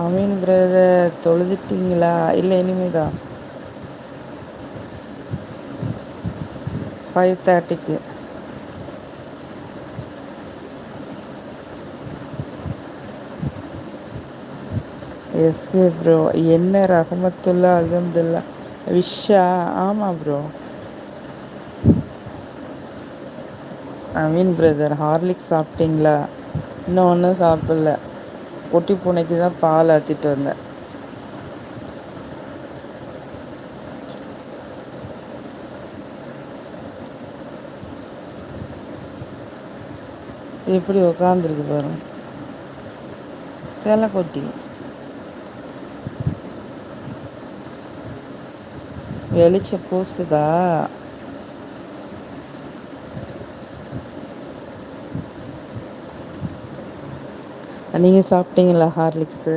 ஆமீன் பிரதர் தொழுதுட்டிங்களா? இல்லை இனிமேதா? ஃபைவ் தேர்ட்டிக்கு எஸ்கே ப்ரோ என்ன ரஹமத்துல்லா அல்ஹம்துல்லா. விஷா ஆமாம் ப்ரோ அமீன் பிரதர் ஹார்லிக்ஸ் சாப்பிட்டீங்களா? இன்னும் ஒன்றும் சாப்பிடல. குட்டி பூனைக்கு தான் பால் ஆற்றிட்டு வந்தேன். எப்படி உக்காந்துருக்கு பாருங்க கொட்டி. வெளிச்சம் பூசுதா? நீங்கள் சாப்பிட்டீங்களா ஹார்லிக்ஸு?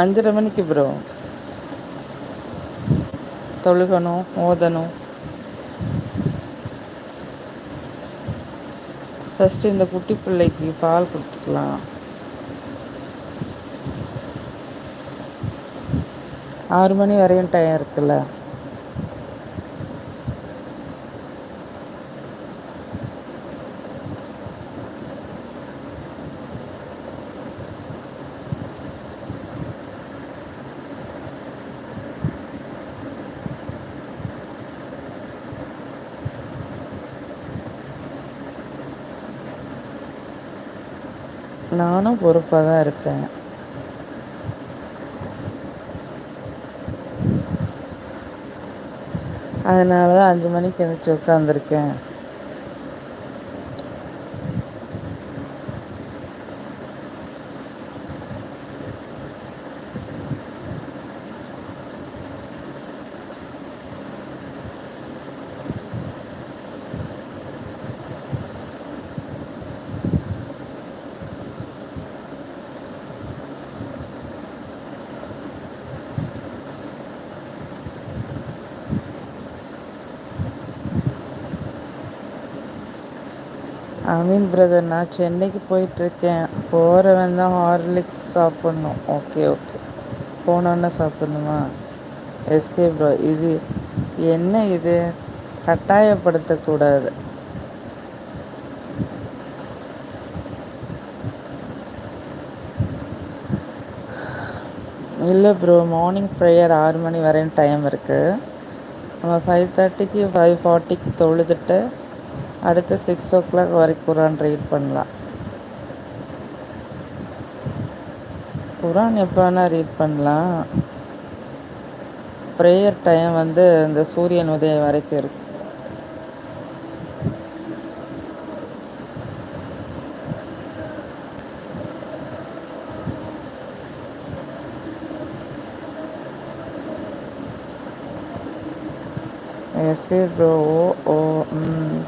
அஞ்சரை மணிக்கு ப்ரோ தொழுகணும் ஓதணும். ஃபஸ்ட்டு இந்த குட்டி பிள்ளைக்கு பால் கொடுத்துக்கலாம். ஆறு மணி வரையும் டைம் இருக்குல்ல. நானும் பொறுப்பாக தான் இருப்பேன் அதனால தான் அஞ்சு மணிக்கு எந்திச்சு உட்காந்துருக்கேன் அமீன் பிரதர் நான் சென்னைக்கு போயிட்டுருக்கேன். போகிறவன் தான் ஹார்லிக்ஸ் சாப்பிட்ணும். Okay okay. போனோன்னே சாப்பிட்ணுமா? எஸ்கே ப்ரோ இது என்ன இது? கட்டாயப்படுத்தக்கூடாது. இல்லை ப்ரோ மார்னிங் ப்ரேயர் ஆறு மணி வரையும் டைம் இருக்குது நம்ம ஃபைவ் தேர்ட்டிக்கு ஃபைவ் ஃபார்ட்டிக்கு தொழுதுட்டு அடுத்து சிக்ஸ் ஓ கிளாக் வரைக்கும் குரான் ரீட் பண்ணலாம். குரான் எப்போ வேணால் ரீட் பண்ணலாம். ப்ரேயர் டைம் வந்து இந்த சூரியன் உதயம் வரைக்கும் இருக்கு. எஸ் ப்ரோ ஓ ஓ ம்